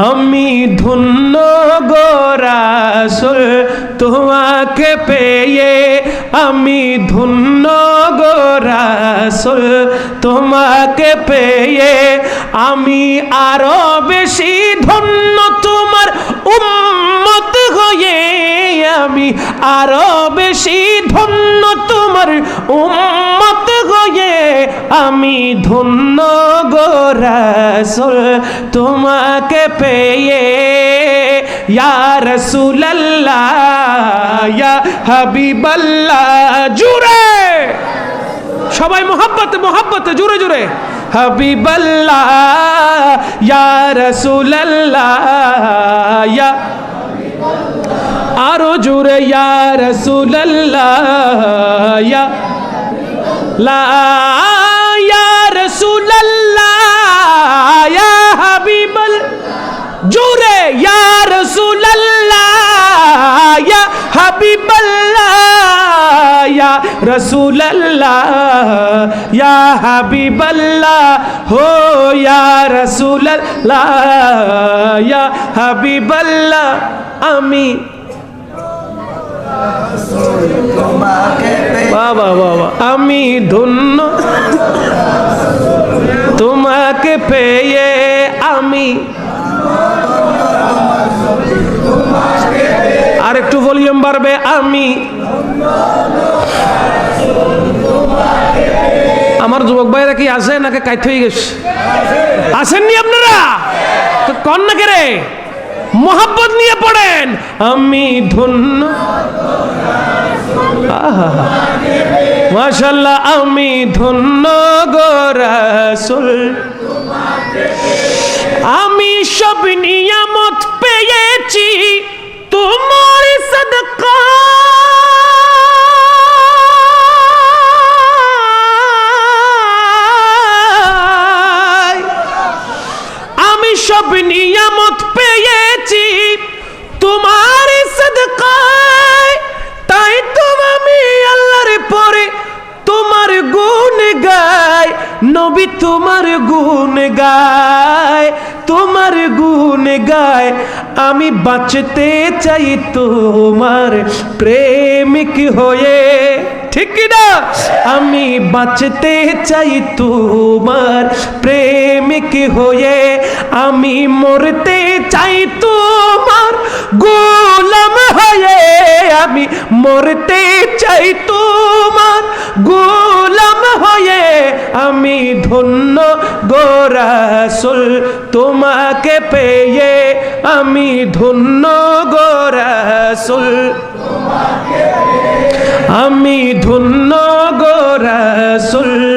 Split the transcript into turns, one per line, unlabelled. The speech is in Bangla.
আমি ধন্য গোরাসুল তোমাকে পেয়ে আমি ধন্য গোরাসুল তোমাকে পেয়ে আমি আরও বেশি ধন্য তোমার উম্মত হয়ে আমি আরও বেশি ধন্য তোমার উম্মত আমি ধন্য গোরাসুল তোমাকে পেয়ে। ইয়া হাবিবাল্লাহ, জুড়ে। সবাই মোহাব্বতে মোহাব্বতে, জুড়ে জুড়ে। হাবিবাল্লাহ, ইয়া আরও জুড়ে ইয়া লা জুড়ে ইয়া রাসূলুল্লাহ, ইয়া হাবিবাল্লাহ, ইয়া রাসূলুল্লাহ, ইয়া হাবিবাল্লাহ, হো, ইয়া রাসূলুল্লাহ, ইয়া হাবিবাল্লাহ, আমি বাবা বাবা, আমি ধন্য। তোমাকে পেয়ে আমি একটু ভলিউম বাড়বে, আমি। আমার যুবক ভাইরা কি আছে নাকি কাইত হয়ে গেছে? আসেননি আপনারা? তো কন না রে? মোহাব্বত নিয়ে পড়েন। আমি ধন্য। মাশাল্লাহ আমি ধন্য গোরাসুল সব নিয়ামত পেয়েছি। তোমার সদকায়, তাই তো আমি আল্লাহর পরে তোমার গুণ গায় নবী তোমার গুণ গায় তোমার গুণ গায় আমি বাঁচতে চাই তোমার প্রেমিক হয়ে। ঠিক না? আমি বাঁচতে চাই তোমার প্রেমিক হয়ে। আমি মরতে চাই তোমার গোলাম হয়ে। আমি মরতে চাই তোমার গোলাম হয়ে। আমি ধন্য গোরাসুল তোমাকে পেয়ে। আমি ধন্য গোরাসুল আমি ধন্য গোরাসুল